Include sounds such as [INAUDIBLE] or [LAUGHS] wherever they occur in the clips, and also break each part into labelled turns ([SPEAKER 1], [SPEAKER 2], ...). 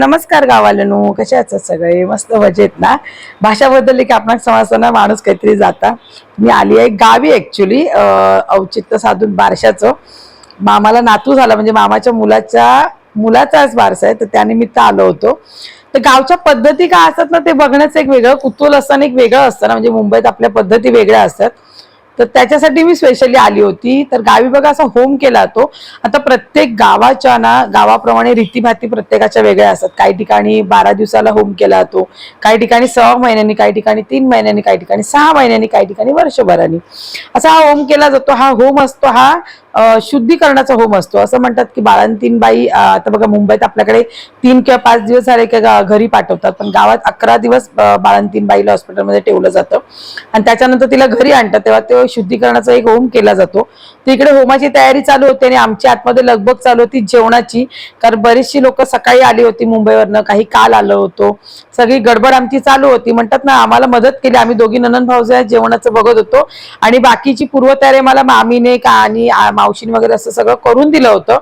[SPEAKER 1] नमस्कार गावाలను कसे असतात सगळे? मस्त मजेत ना? भाषा बदलली की आपण समजताना माणूस काहीतरी जाता. मी आली आहे गावी ॲक्च्युली औचित्य साधून बारशाचं. मामाला नातू झाला म्हणजे मामाच्या मुलाच्या मुलाचाच बारसा आहे तर त्यानिमित्त आलो होतो. तर गावच्या पद्धती काय असतात ना ते बघण्याचं एक वेगळं कुतूहल असताना एक वेगळं असतं ना म्हणजे मुंबईत आपल्या पद्धती वेगळ्या असतात. तर त्याच्यासाठी मी स्पेशली आली होती. तर गावी बघा असा होम केला तो. आता प्रत्येक गावाच्या ना गावाप्रमाणे रीतीभाती प्रत्येकाच्या वेगळ्या असतात. काही ठिकाणी बारा दिवसाला होम केला जातो काही ठिकाणी सहा महिन्यांनी काही ठिकाणी तीन महिन्यांनी काही ठिकाणी सहा महिन्यांनी काही ठिकाणी वर्षभराने. असा हा होम केला जातो. हा होम असतो हा शुद्धीकरणाचा होम असतो. असं म्हणतात की बाळंतीन बाई आता बघा मुंबईत आपल्याकडे तीन किंवा पाच दिवस झाले किंवा घरी पाठवतात. पण गावात अकरा दिवस बाळंतीन बाईला हॉस्पिटलमध्ये ठेवलं जातं. आणि त्याच्यानंतर तिला घरी आणतात. तेव्हा ते शुद्धीकरणाचा एक होम केला जातो. तिकडे इकडे होमाची तयारी चालू होती आणि आमच्या आतमध्ये लगबग चालू होती जेवणाची. कारण बरीचशी लोक सकाळी आली होती मुंबईवरनं काही काल आलो होतो. सगळी गडबड आमची चालू होती. म्हणतात ना आम्हाला मदत केली. आम्ही दोघी ननन भाऊजा जेवणाचं बघत होतो. आणि बाकीची पूर्वतयारी मला मामीने का आणि मावशीने वगैरे असं सगळं करून दिलं होतं.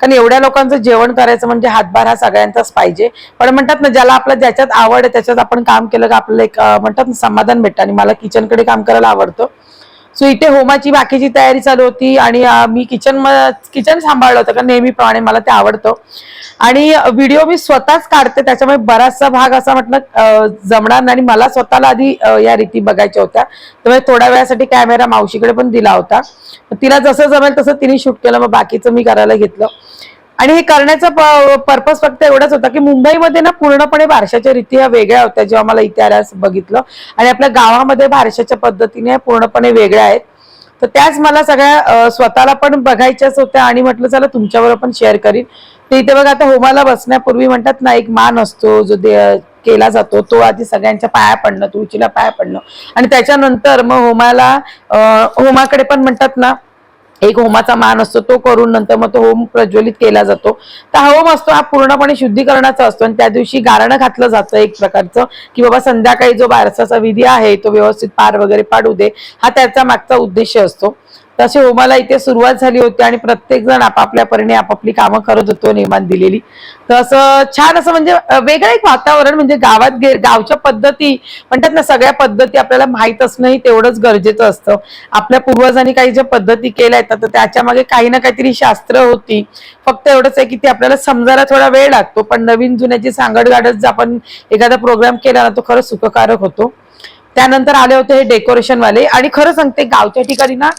[SPEAKER 1] कारण एवढ्या लोकांचं जेवण करायचं म्हणजे हातभार हा सगळ्यांचाच पाहिजे. पण म्हणतात ना ज्याला आपला ज्याच्यात आवड आहे त्याच्यात आपण काम केलं का आपल्याला एक म्हणतात ना समाधान भेटतं. आणि मला किचनकडे काम करायला आवडतं. सो इथे होमाची बाकीची तयारी चालू होती आणि मी किचन किचन सांभाळलं होतं कारण नेहमीप्रमाणे मला ते आवडतं. आणि व्हिडिओ मी स्वतःच काढते त्याच्यामुळे बराचसा भाग असा म्हटलं जमणार नाही आणि मला स्वतःला आधी या रीती बघायच्या होत्या. त्यामुळे थोड्या वेळासाठी कॅमेरा मावशीकडे पण दिला होता. तिला जसं जमेल तसं तिने शूट केलं मग बाकीचं मी करायला घेतलं. आणि हे करण्याचा पर्पज फक्त एवढाच होता की मुंबईमध्ये ना पूर्णपणे बारशाच्या रीती ह्या वेगळ्या होत्या जेव्हा मला इथे आल्यास बघितलं. आणि आपल्या गावामध्ये बारशाच्या पद्धतीने पूर्णपणे वेगळ्या आहेत. तर त्याच मला सगळ्या स्वतःला पण बघायच्याच होत्या आणि म्हटलं चला तुमच्याबरोबर पण शेअर करीन. तर इथे बघा आता होमाला बसण्यापूर्वी म्हणतात ना एक मान असतो जो दे- केला जातो तो आधी सगळ्यांच्या पाया पडणं तुळशीला पाया पडणं. आणि त्याच्यानंतर मग होमाला होमाकडे पण म्हणतात ना एक होमाचा मान असतो तो करून नंतर मग तो होम प्रज्वलित केला जातो. तर हा होम असतो हा पूर्णपणे शुद्धीकरणाचा असतो आणि त्या दिवशी गारणं घातलं जातं एक प्रकारचं की बाबा संध्याकाळी जो बारसाचा विधी आहे तो व्यवस्थित पार वगैरे पाडू दे. हा त्याचा मागचा उद्देश असतो. तसे होमाला इथे सुरुवात झाली होती आणि प्रत्येक जण आपापल्या परीने आपापली कामं करत होतो नियमान दिलेली. तर असं छान असं म्हणजे वेगळं एक वातावरण म्हणजे गावात गावच्या पद्धती म्हणतात ना सगळ्या पद्धती आपल्याला माहीत असणंही तेवढंच गरजेचं असतं. आपल्या पूर्वजांनी काही ज्या पद्धती केल्या आहेत तर त्याच्यामागे काही ना काहीतरी शास्त्र होती. फक्त एवढंच आहे की ते आपल्याला समजायला थोडा वेळ लागतो पण नवीन जुन्याची सांगड गाडत जर आपण एखादा प्रोग्राम केला ना तो खरंच सुखकारक होतो. त्यानंतर आले होते हे डेकोरेशन वाले आणि खरं सांगते गावच्या ठिकाणी ना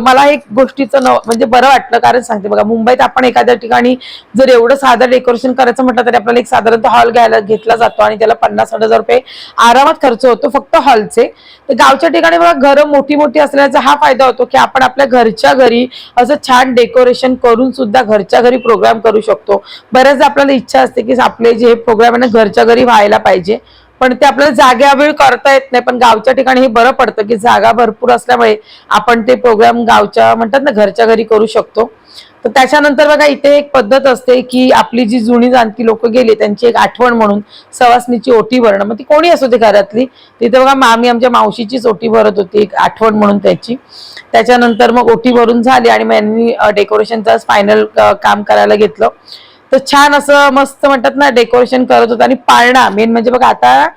[SPEAKER 1] मला एक गोष्टीचं न म्हणजे बरं वाटलं कारण सांगते बघा मुंबईत आपण एखाद्या ठिकाणी जर एवढं साधं डेकोरेशन करायचं म्हटलं तरी आपल्याला एक साधारणतः हॉल घ्यायला घेतला जातो आणि त्याला पन्नास साठ हजार रुपये आरामात खर्च होतो फक्त हॉलचे. तर गावच्या ठिकाणी बघा घरं मोठी मोठी असल्याचा हा फायदा होतो की आपण आपल्या घरच्या घरी असं छान डेकोरेशन करून सुद्धा घरच्या घरी प्रोग्राम करू शकतो. बऱ्याचदा आपल्याला इच्छा असते की आपले जे प्रोग्राम आहे ना घरच्या घरी व्हायला पाहिजे. पण ते आपल्याला जाग्यावेळ करता येत नाही पण गावच्या ठिकाणी हे बरं पडतं की जागा भरपूर असल्यामुळे आपण ते प्रोग्राम गावच्या म्हणतात ना घरच्या घरी करू शकतो. तर त्याच्यानंतर बघा इथे एक पद्धत असते की आपली जी जुनी जाणती लोक गेली त्यांची एक आठवण म्हणून सवासणीची ओटी भरणं. मग ती कोणी असो ते घरातली. तिथे बघा मामी आमच्या मावशीचीच ओटी भरत होती एक आठवण म्हणून त्याची. त्याच्यानंतर मग ओटी भरून झाली आणि मग यांनी डेकोरेशनचं फायनल काम करायला घेतलं. तर छान असं मस्त म्हणतात ना डेकोरेशन करत होतं. आणि पाळणा मेन म्हणजे बघा आता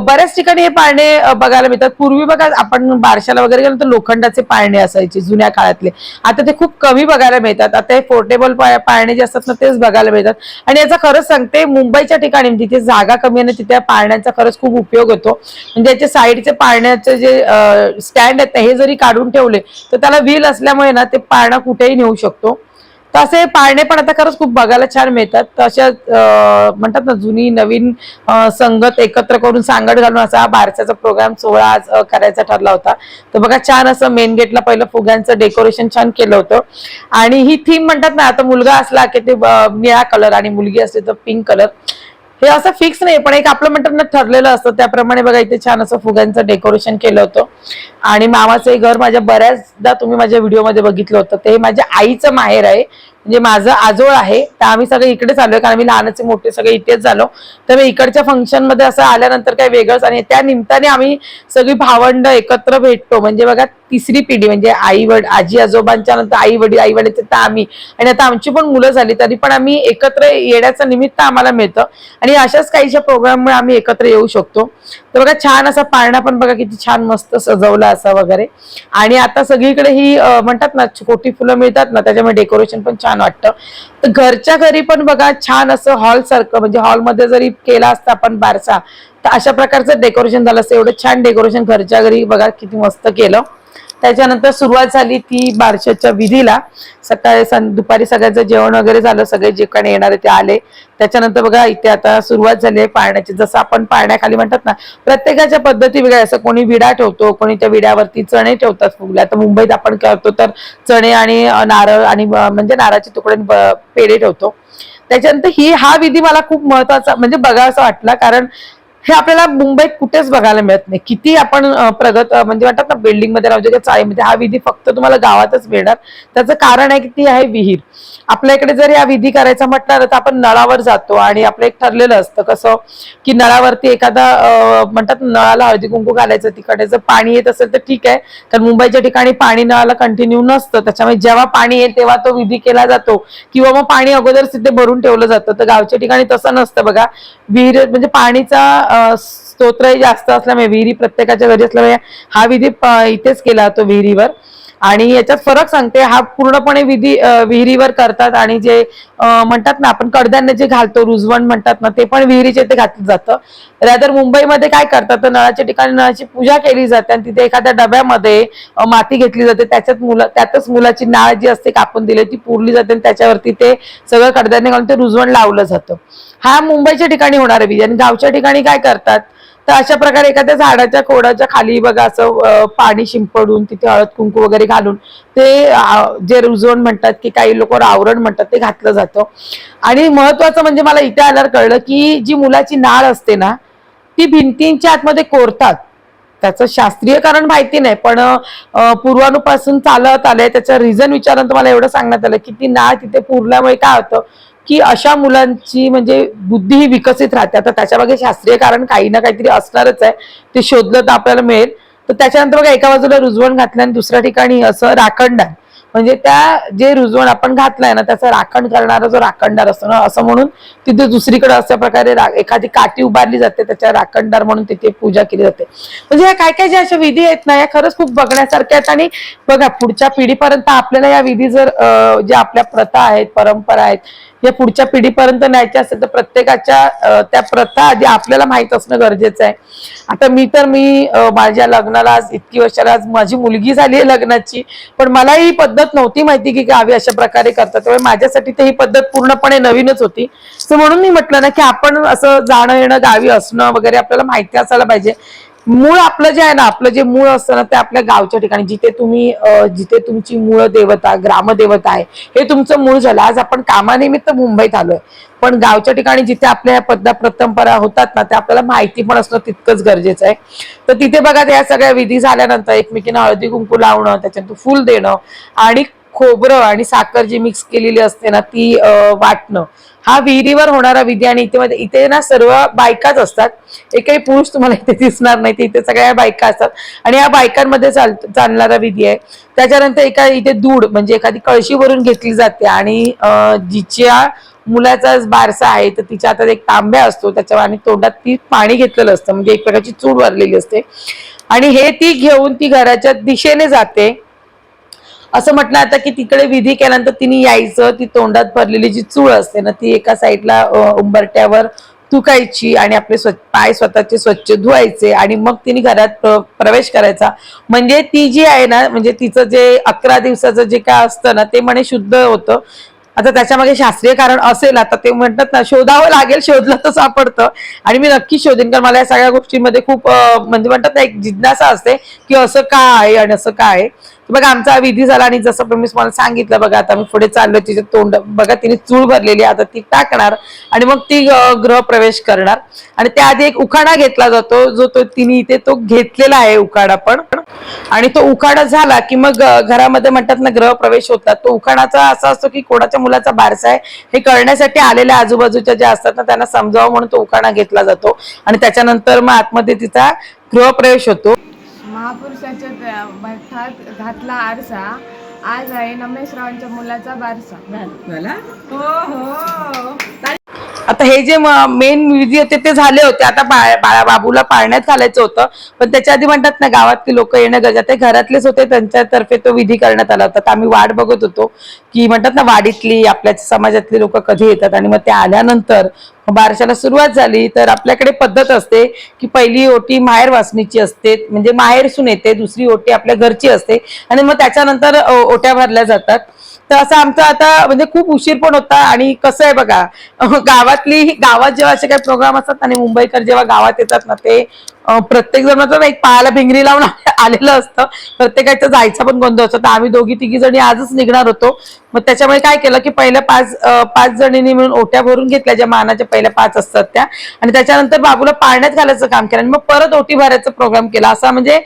[SPEAKER 1] बऱ्याच ठिकाणी हे पाळणे बघायला मिळतात. पूर्वी बघा आपण बारशाला वगैरे गेलो तर लोखंडाचे पाळणे असायचे जुन्या काळातले. आता ते खूप कमी बघायला मिळतात. आता हे पोर्टेबल पाळणे जे असतात ना तेच बघायला मिळतात. आणि याचा खरंच सांगते मुंबईच्या ठिकाणी जिथे जागा कमी आहे ना तिथे पाळण्याचा खरंच खूप उपयोग होतो. म्हणजे याचे साईडचे पाळण्याचे जे स्टँड आहेत हे जरी काढून ठेवले तर त्याला व्हील असल्यामुळे ना ते पाळणा कुठेही नेऊ शकतो. तर असे पाळणे पण आता खरंच खूप बघायला छान मिळतात. तर अशा म्हणतात ना जुनी नवीन संगत एकत्र करून सांगड घालून असा हा बारसाचा प्रोग्राम सोहळा आज करायचा ठरला होता. तर बघा छान असं मेन गेटला पहिलं फुग्यांचं डेकोरेशन छान केलं होतं. आणि ही थीम म्हणतात ना आता मुलगा असला की ते निळा कलर आणि मुलगी असली तर पिंक कलर हे असं फिक्स नाही पण एक आपलं म्हणतात ना ठरलेलं असतं. त्याप्रमाणे बघा इथे छान असं फुग्यांचं डेकोरेशन केलं होतं. आणि मामाचं हे घर माझ्या बऱ्याचदा तुम्ही माझ्या व्हिडिओमध्ये बघितलं होतं. ते माझ्या आईचं माहेर आहे. म्हणजे माझं आजोळ आहे तर आम्ही सगळे इकडेच आलोय कारण आम्ही लहानाचे मोठे सगळे इथेच झालो. तर मी इकडच्या फंक्शनमध्ये असं आल्यानंतर काही वेगळंच आणि त्या निमित्ताने आम्ही सगळी भावंड एकत्र भेटतो. म्हणजे बघा तिसरी पिढी म्हणजे आई वड आजी आजोबांच्या नंतर आई वडील आई वडील तर आम्ही. आणि आता आमची पण मुलं झाली तरी पण आम्ही एकत्र येण्याचं निमित्त आम्हाला मिळतं. आणि अशाच काहीशा प्रोग्राममुळे आम्ही एकत्र येऊ शकतो. तर बघा छान असा पाळणा पण बघा किती छान मस्त सजवला असा वगैरे. आणि आता सगळीकडे ही म्हणतात ना छोटी फुलं मिळतात ना त्याच्यामुळे डेकोरेशन पण छान वाटतं. तर घरच्या घरी पण बघा छान असं हॉल सारखं म्हणजे हॉलमध्ये जरी केला असता आपण बारसा तर अशा प्रकारचं डेकोरेशन झालं असतं. एवढं छान डेकोरेशन घरच्या घरी बघा किती मस्त केलं. त्याच्यानंतर सुरुवात झाली ती बारशाच्या विधीला. सकाळी सं दुपारी सगळ्यांचं जेवण वगैरे झालं सगळे जे कोणी येणारे ते आले. त्याच्यानंतर बघा इथे आता सुरुवात झाली आहे पाळण्याची. जसं आपण पाळण्याखाली म्हणतात ना प्रत्येकाच्या पद्धती वेगळ्या असं कोणी विडा ठेवतो कोणी त्या विड्यावरती चणे ठेवतात फुगल्या. आता मुंबईत आपण करतो तर चणे आणि नारळ आणि म्हणजे नारळाचे तुकडे पेढे ठेवतो. त्याच्यानंतर ही हा विधी मला खूप महत्त्वाचा म्हणजे बघा असं वाटला. कारण हे आपल्याला मुंबईत कुठेच बघायला मिळत नाही. किती आपण प्रगत म्हणजे म्हणतात ना बिल्डिंगमध्ये राहू किंवा चाळीमध्ये हा विधी फक्त तुम्हाला गावातच मिळणार. त्याचं कारण आहे की ती आहे विहीर. आपल्या इकडे जर या विधी करायचा म्हटलं तर आपण नळावर जातो आणि आपलं एक ठरलेलं असतं कसं की नळावरती एखादा म्हणतात नळाला हळदी कुंकू घालायचं तिकडे जर पाणी येत असेल तर ठीक आहे. कारण मुंबईच्या ठिकाणी पाणी नळाला कंटिन्यू नसतं. त्याच्यामुळे जेव्हा पाणी येईल तेव्हा तो विधी केला जातो. किंवा मग पाणी अगोदरच तिथे भरून ठेवलं जातं. तर गावच्या ठिकाणी तसं नसतं बघा. विहीर म्हणजे पाणीचा स्तोत्रही जास्त असल्यामुळे विहिरी प्रत्येकाच्या घरी असल्यामुळे हा विधी इथेच केला जातो विहिरीवर. आणि याच्यात फरक सांगते हा पूर्णपणे विधी विहिरीवर करतात आणि जे म्हणतात ना आपण कडधान्य जे घालतो रुजवण म्हणतात ना ते पण विहिरीचे ते घातलं जातं. रादर मुंबईमध्ये काय करतात तर नळाच्या ठिकाणी नळाची पूजा केली जाते आणि तिथे एखाद्या डब्यामध्ये माती घेतली जाते. त्याच्यात मुलं त्यातच मुलाची नाळ जी असते कापून दिली ती पुरली जाते आणि त्याच्यावरती ते सगळं कडधान्य घालून ते रुजवण लावलं जातं. हा मुंबईच्या ठिकाणी होणार विधी. आणि गावच्या ठिकाणी काय करतात तर अशा प्रकारे एखाद्या झाडाच्या खोडाच्या खाली बघा असं पाणी शिंपडून तिथे हळद कुंकू वगैरे घालून ते जे रुजवण म्हणतात की काही लोक आवरण म्हणतात ते घातलं जातं. आणि महत्वाचं म्हणजे मला इथे आल्यावर कळलं की जी मुलाची नाळ असते ना ती भिंतींच्या आतमध्ये कोरतात. त्याचं शास्त्रीय कारण माहिती नाही पण पूर्वानुपासून चालत आलंय. त्याचं रिझन विचारून तुम्हाला एवढं सांगण्यात आलं की ती नाळ तिथे पुरल्यामुळे काय होतं? की अशा मुलांची म्हणजे बुद्धी ही विकसित राहते. आता त्याच्यामागे शास्त्रीय कारण काही ना काहीतरी असणारच आहे. ते शोधलं तर आपल्याला मिळेल. तर त्याच्यानंतर बघा एका बाजूला रुजवण घातलं आणि दुसऱ्या ठिकाणी असं राखणदार म्हणजे त्या जे रुजवण आपण घातलंय ना त्याचं राखण करणारा जो राखणदार असतो ना असं म्हणून तिथे दुसरीकडे अशा प्रकारे एखादी काठी उभारली जाते त्याच्या राखणदार म्हणून तिथे पूजा केली जाते. म्हणजे या काय काय ज्या अशा विधी आहेत ना या खरंच खूप बघण्यासारख्या आहेत. आणि बघा पुढच्या पिढीपर्यंत आपल्याला या विधी जर ज्या आपल्या प्रथा आहेत परंपरा आहेत हे पुढच्या पिढीपर्यंत न्यायचे असेल तर प्रत्येकाच्या त्या प्रथा आधी आपल्याला माहीत असणं गरजेचं आहे. आता मी तर मी माझ्या लग्नाला आज इतकी वर्षाला आज माझी मुलगी झाली आहे लग्नाची पण मला ही पद्धत नव्हती माहिती की गावी अशा प्रकारे करतात. त्यामुळे माझ्यासाठी तर ही पद्धत पूर्णपणे नवीनच होती. म्हणून मी म्हटलं ना की आपण असं जाणं येणं गावी असणं वगैरे आपल्याला माहिती असायला पाहिजे. मूळ आपलं जे आहे ना आपलं जे मूळ असतं ना ते आपल्या गावच्या ठिकाणी जिथे तुम्ही जिथे तुमची मूळ देवता ग्रामदेवता आहे हे तुमचं मूळ झालं. आज आपण कामानिमित्त मुंबईत आलोय. पण गावच्या ठिकाणी जिथे आपल्या ह्या पद्धत परंपरा होतात ना ते आपल्याला माहिती पण असणं तितकंच गरजेचं आहे. तर तिथे बघा त्या सगळ्या विधी झाल्यानंतर एकमेकींना हळदी कुंकू लावणं त्याच्यानंतर फुल देणं आणि खोबरं आणि साखर जी मिक्स केलेली असते ना ती वाटणं. हा विहिरीवर होणारा विधी आणि इथे इथे ना सर्व बायकाच असतात. एकही पुरुष तुम्हाला इथे दिसणार नाही इथे सगळ्या बायका असतात. आणि या बायकांमध्ये चाल चालणारा विधी आहे. त्याच्यानंतर एका इथे दूध म्हणजे एखादी कळशी भरून घेतली जाते आणि जिच्या मुलाचा बारसा आहे तर तिच्या हातात एक तांब्या असतो त्याच्या आणि तोंडात ती पाणी घेतलेलं असतं. म्हणजे एक प्रकारची चूड भरलेली असते. आणि हे ती घेऊन ती घराच्या दिशेने जाते. असं म्हटलं आता की तिकडे विधी केल्यानंतर तिने यायचं ती तोंडात भरलेली जी चूळ असते ना ती एका साईडला उंबरट्यावर तुकायची आणि आपले स्व पाय स्वतःचे स्वच्छ धुवायचे आणि मग तिने घरात प्रवेश करायचा. म्हणजे ती जी आहे ना म्हणजे तिचं जे अकरा दिवसाचं जे काय असतं ना ते म्हणे शुद्ध होतं. आता त्याच्यामागे शास्त्रीय कारण असेल आता ते म्हणतात ना शोधावं लागेल शोधलं तर सापडतं. आणि मी नक्की शोधेन कारण मला या सगळ्या गोष्टींमध्ये खूप म्हणजे म्हणतात ना एक जिज्ञासा असते की असं का आहे आणि असं का आहे. बघा आमचा विधी झाला आणि जसं मी तुम्हाला सांगितलं बघा आता मी पुढे चाललो तिचे तोंड बघा तिने चूळ भरलेली आहे, आता ती टाकणार आणि मग ती ग्रह गृहप्रवेश करणार. आणि त्याआधी एक उखाणा घेतला जातो जो तो तिने इथे तो घेतलेला आहे उखाणा पण. आणि तो उखाणा झाला की मग घरामध्ये म्हणतात ना गृहप्रवेश होतात. तो उखाणाचा असा असतो की कोणाच्या मुलाचा बारसा आहे हे कळण्यासाठी आलेल्या आजूबाजूच्या ज्या असतात ना त्यांना समजावं म्हणून तो उखाणा घेतला जातो. आणि त्याच्यानंतर मग आतमध्ये तिचा गृहप्रवेश होतो.
[SPEAKER 2] महापुरुषाच्या भट्टात घातला आरसा. आज आहे नमेशरावांच्या मुलाचा बारसा. हो हो.
[SPEAKER 1] आता हे जे मेन विधी होते ते झाले होते. आता बाळा बाबूला पाळण्यात घालायचं होतं. पण त्याच्या आधी म्हणतात ना गावातली लोक येणं गरजेचं ते घरातलेच होते त्यांच्यातर्फे तो विधी करण्यात आला होता. तर आम्ही वाट बघत होतो की म्हणतात ना वाडीतली आपल्या समाजातली लोक कधी येतात? आणि मग ते आल्यानंतर बारशाला सुरुवात झाली. तर आपल्याकडे पद्धत असते की पहिली ओटी माहेर वासनीची असते. म्हणजे माहेरसून येते. दुसरी ओटी आपल्या घरची असते. आणि मग त्याच्यानंतर ओट्या भरल्या जातात. तर असं आमचं आता म्हणजे खूप उशीर पण होता आणि कसं आहे बघा गावातली गावात जेव्हा असे काही प्रोग्राम असतात आणि मुंबईकर जेव्हा गावात येतात ना ते प्रत्येक जण एक पायाला भिंगरी लावून [LAUGHS] आलेलं असतं. प्रत्येकाचं जायचा पण गोंधळ असतो. तर आम्ही दोघी तिघी जणी आजच निघणार होतो. मग त्याच्यामुळे काय केलं की पहिल्या पाच पाच जणींनी मिळून ओट्या भरून घेतल्या ज्या मानाच्या पहिल्या पाच असतात त्या. आणि त्याच्यानंतर बाबूला पाळण्यात घालायचं काम केलं. आणि मग परत ओटी भरायचा प्रोग्राम केला. असा म्हणजे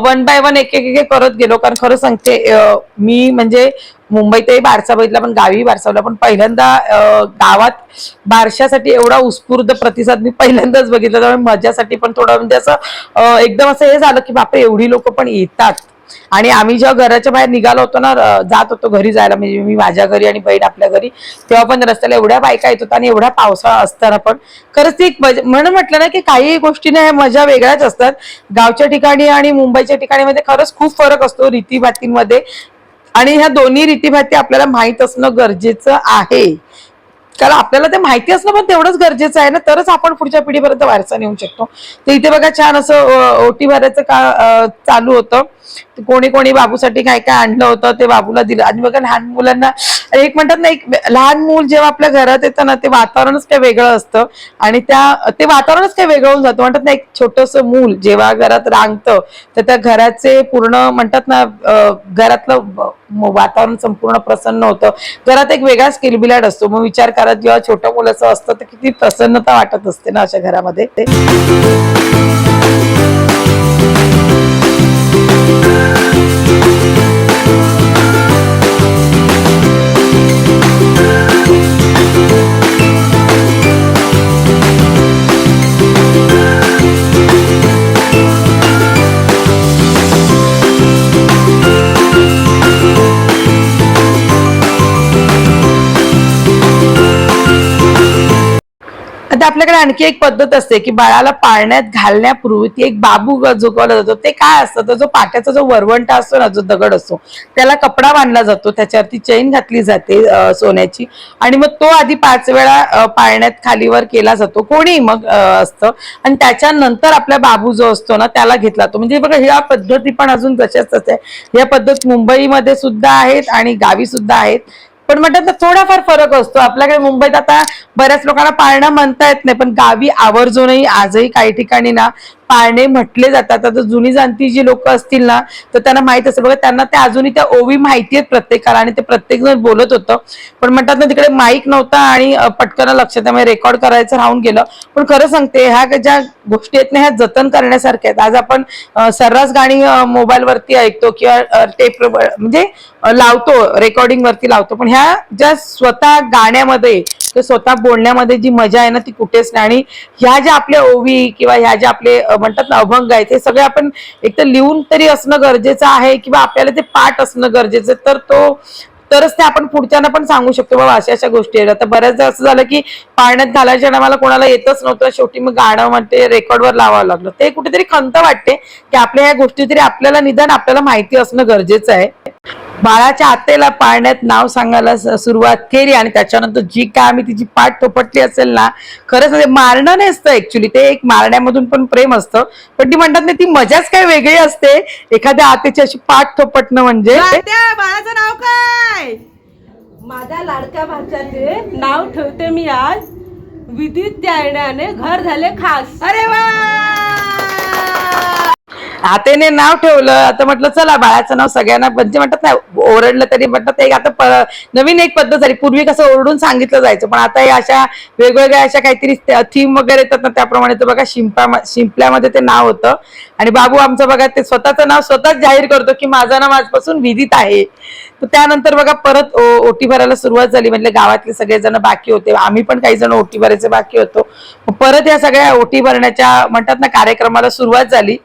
[SPEAKER 1] वन बाय वन एक एक करत गेलो. कारण खरं सांगते मी म्हणजे मुंबईतही बारसा बघितला पण गावी बारसावला पण पहिल्यांदा गावात बारशासाठी एवढा उत्स्फूर्त प्रतिसाद मी पहिल्यांदाच बघितला. त्यामुळे मजासाठी पण थोडं म्हणजे असं एकदम असं हे झालं की बापरे एवढी लोक पण येतात. आणि आम्ही जेव्हा घराच्या बाहेर निघालो होतो ना जात होतो घरी जायला म्हणजे मी माझ्या घरी आणि बहीण आपल्या घरी तेव्हा पण रस्त्याला एवढ्या बायका येत होत्या आणि एवढा पावसाळा असताना पण. खरंच ती एक म्हणून म्हटलं ना की काही गोष्टीने ह्या मजा वेगळ्याच असतात. गावच्या ठिकाणी आणि मुंबईच्या ठिकाणी मध्ये खरंच खूप फरक असतो रीतीभातींमध्ये. आणि ह्या दोन्ही रीतीभाती आपल्याला माहीत असणं गरजेचं आहे. कारण आपल्याला ते माहिती असणं पण तेवढंच गरजेचं आहे ना. तरच आपण पुढच्या पिढीपर्यंत वारसा नेऊ शकतो. तर इथे बघा छान असं ओटी भरायचं का चालू होतं. कोणी कोणी बाबूसाठी काय काय आणलं होतं ते बाबूला दिलं. आणि बघा लहान मुलांना एक म्हणतात ना एक लहान मूल जेव्हा आपल्या घरात येतं ना ते वातावरणच काय वेगळं असतं. आणि त्या ते वातावरणच काय वेगळं होऊन जातं. म्हणतात ना एक छोटस मूल जेव्हा घरात रांगतं तर त्या घराचे पूर्ण म्हणतात ना घरातलं वातावरण संपूर्ण प्रसन्न होतं. घरात एक वेगळाच किलबिलाट असतो. मग विचार करत जेव्हा छोटं मुलाचं असतं तर किती प्रसन्नता वाटत असते ना अशा घरामध्ये. ते love. आता आपल्याकडे आणखी एक पद्धत असते की बाळाला पाळण्यात घालण्यापूर्वी ती एक बाबू ग- झुकवला जातो. ते काय असतं? तर जो पाट्याचा जो वरवंटा असतो ना जो दगड असतो त्याला कपडा बांधला जातो. त्याच्यावरती चैन घातली जाते सोन्याची. आणि मग तो आधी पाच वेळा पाळण्यात खालीवर केला जातो. कोणी मग असतं. आणि त्याच्यानंतर आपला बाबू जो असतो ना त्याला घेतला जातो. म्हणजे बघा ह्या पद्धती पण अजून तशाच तशा आहे या पद्धत मुंबईमध्ये सुद्धा आहेत आणि गावी सुद्धा आहेत. पण म्हणतात तर थोडाफार फरक असतो. आपल्याकडे मुंबईत आता बऱ्याच लोकांना पाळणं म्हणता येत नाही पण गावी आवर्जूनही आजही काही ठिकाणी ना पाळणे म्हटले जातात. आता जुनी जाणती जी लोक असतील ना तर त्यांना माहीत असेल. बघा त्यांना ते अजूनही त्या ओवी माहिती आहेत प्रत्येकाला आणि ते प्रत्येक जण बोलत होतं. पण म्हणतात ना तिकडे माईक नव्हता आणि पटकन लक्षात त्यामुळे म्हणजे रेकॉर्ड करायचं राहून गेलं. पण खरं सांगते ह्या ज्या गोष्टी आहेत ना ह्या जतन करण्यासारख्या आहेत. आज आपण सर्रास गाणी मोबाईलवरती ऐकतो किंवा टेप म्हणजे लावतो रेकॉर्डिंग वरती लावतो. पण ह्या ज्या स्वतः गाण्यामध्ये किंवा स्वतः बोलण्यामध्ये जी मजा आहे ना ती कुठेच नाही. आणि ह्या ज्या आपल्या ओवी किंवा ह्या ज्या आपले म्हणतात ना अभंग आहेत हे सगळे आपण एक तर लिहून तरी असणं गरजेचं आहे किंवा आपल्याला ते पाठ असणं गरजेचं आहे. तर तो तरच ते आपण पुढच्यांना पण सांगू शकतो बाबा अशा अशा गोष्टी आहेत. आता बऱ्याचदा असं झालं की पाळण्यात घालायच्या टायमाला कोणाला येतच नव्हतं. शेवटी मग गाणं म्हणते रेकॉर्डवर लावावं लागलं. ते कुठेतरी खंत वाटते की आपल्या ह्या गोष्टी तरी आपल्याला निदान आपल्याला माहिती असणं गरजेचं आहे. बाळाच्या आतेला पाळण्यात नाव सांगायला सुरुवात केली आणि त्याच्यानंतर जी काय आम्ही तिची पाठ थोपटली असेल ना खरंच म्हणजे मारणं नाही असतं ऍक्च्युली ते एक मारण्यामधून पण प्रेम असतं. पण ती म्हणतात ना ती मजाच काय वेगळी असते. एखाद्या आतेची अशी पाठ थोपटणं म्हणजे
[SPEAKER 2] बाळाचं नाव काय?
[SPEAKER 3] माझ्या लाडक्या भाच्याचे नाव ठेवते मी आज. विद्युत त्या घर झाले खास.
[SPEAKER 2] अरे वा!
[SPEAKER 1] आतेने नाव ठेवलं आता म्हटलं चला बाळाचं नाव सगळ्यांना म्हणजे म्हणतात ना ओरडलं तरी म्हणतात एक आता नवीन एक पद्धत झाली. पूर्वी कसं ओरडून सांगितलं जायचं पण आता हे अशा वेगवेगळ्या अशा काहीतरी थीम वगैरे येतात ना त्याप्रमाणे तर बघा शिंपा शिंपल्यामध्ये ते नाव होतं. आणि बाबू आमचं बघा ते स्वतःचं नाव स्वतःच जाहीर करतो की माझं नाव आजपासून विधित आहे. तर त्यानंतर बघा परत ओटी भरायला सुरुवात झाली. म्हणजे गावातले सगळेजण बाकी होते. आम्ही पण काही जण ओटी भरायचे बाकी होतो. परत या सगळ्या ओटी भरण्याच्या म्हणतात ना कार्यक्रमाला सुरुवात झाली.